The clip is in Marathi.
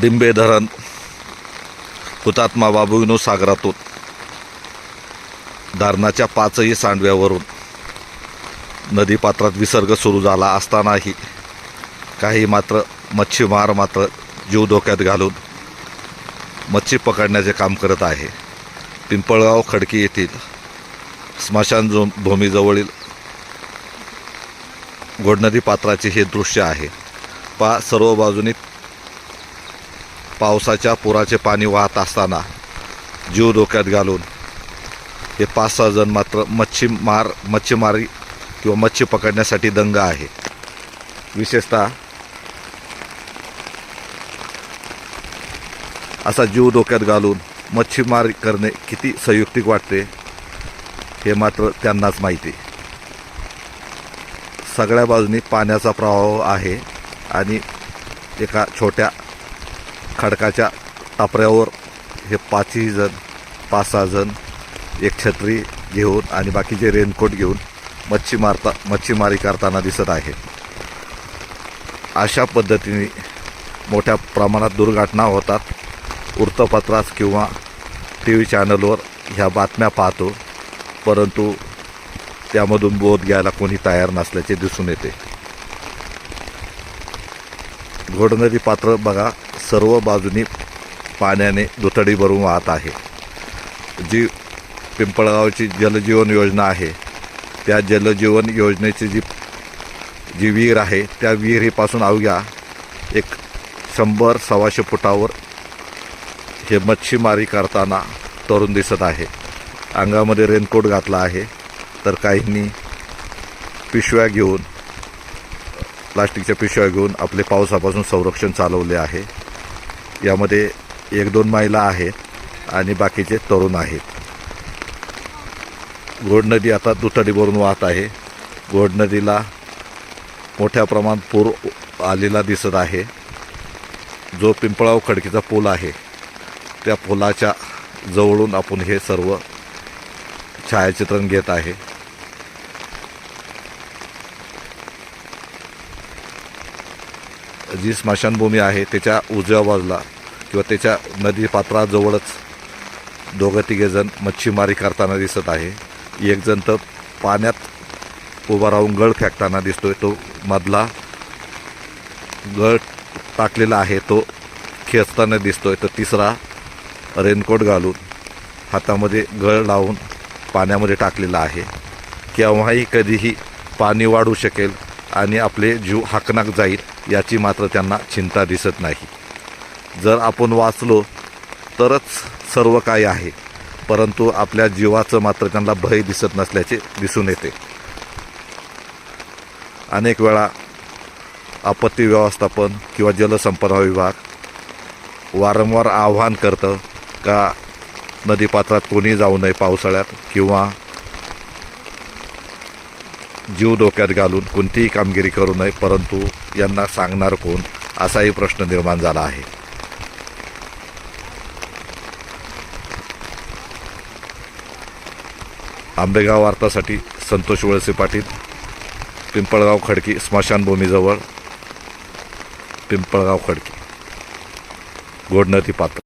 डिंबे धरण हुतात्मा बाबूविनो सागरातून धरणाच्या पाचही सांडव्यावरून नदीपात्रात विसर्ग सुरू झाला असतानाही काही मात्र मच्छीमार मात्र जीव धोक्यात घालून मच्छी पकडण्याचे काम करत आहे. पिंपळगाव खडकी येथील स्मशान जो भूमीजवळील घोडनदी पात्राचे हे दृश्य आहे. पा सर्व बाजूनी पावसाच्या पुराचे पाणी वाहत असताना जीव धोक्यात घालून हे पाच सहा जण मात्र मच्छीमार मच्छीमारी किंवा मच्छी पकडण्यासाठी दंग आहे. विशेषतः असा जीव धोक्यात घालून मच्छीमारी करणे किती संयुक्तिक वाटते हे मात्र त्यांनाच माहिती. सगळ्या बाजूनी पाण्याचा प्रवाह आहे आणि एका छोट्या खडकाच्या टापऱ्यावर हे पाचही जण पाच सहा जण एक छत्री घेऊन आणि बाकीचे रेनकोट घेऊन मच्छी मारता मच्छीमारी करताना दिसत आहे. अशा पद्धतीने मोठ्या प्रमाणात दुर्घटना होतात. वृत्तपत्रात किंवा टी व्ही चॅनलवर ह्या बातम्या पाहतो परंतु त्यामधून बोध घ्यायला कोणी तयार नसल्याचे दिसून येते. घोडनदी पात्र बघा सर्व बाजूनी पाण्याने दुथडी भरून वाहत आहे. जी पिंपळगावची जलजीवन योजना आहे त्या जलजीवन योजनेची जी जी विहीर आहे त्या विहिरीपासून अवघ्या एक शंभर सव्वाशे फुटावर हे मच्छीमारी करताना तरुण दिसत आहे. अंगामध्ये रेनकोट घातला आहे तर काहींनी पिशव्या घेऊन प्लास्टिकच्या पिशव्या घेऊन आपले पावसापासून संरक्षण चालवले आहे. यामध्ये एक दोन महिला आहेत आणि बाकीचे तरुण आहेत. घोड नदी आता दुथडीवरून वाहत आहे. घोड नदीला मोठ्या प्रमाणात पूर आलेला दिसत आहे. जो पिंपळाव खडकीचा पूल आहे त्या पुलाच्या जवळून आपण हे सर्व छायाचित्रण घेत आहे. जी स्मशानभूमी आहे त्याच्या उजव्या बाजूला किंवा त्याच्या नदी पात्राजवळच दोघं तिघेजण मच्छीमारी करताना दिसत आहे. एकजण तर पाण्यात उभा राहून गळ फेकताना दिसतोय. तो मधला गळ टाकलेला आहे तो खेचताना दिसतोय. तर तिसरा रेनकोट घालून हातामध्ये गळ लावून पाण्यामध्ये टाकलेला आहे. केव्हाही कधीही पाणी वाढू शकेल. आणि आपले जीव हाकनाक जाईल याची मात्र त्यांना चिंता दिसत नाही. जर आपण वाचलो तरच सर्व काही आहे परंतु आपल्या जीवाचं मात्र त्यांना भय दिसत नसल्याचे दिसून येते. अनेक वेळा आपत्ती व्यवस्थापन किंवा जलसंपदा विभाग वारंवार आव्हान करतं का नदीपात्रात कोणी जाऊ नये पावसाळ्यात किंवा जीव धोक्यात घालून कोणतीही कामगिरी करू नये परंतु यांना सांगणार कोण असाही प्रश्न निर्माण झाला आहे. आंबेगाव वार्तासाठी संतोष वळसे पाटील पिंपळगाव खडकी स्मशानभूमीजवळ पिंपळगाव खडकी. गोडनदी पात्र.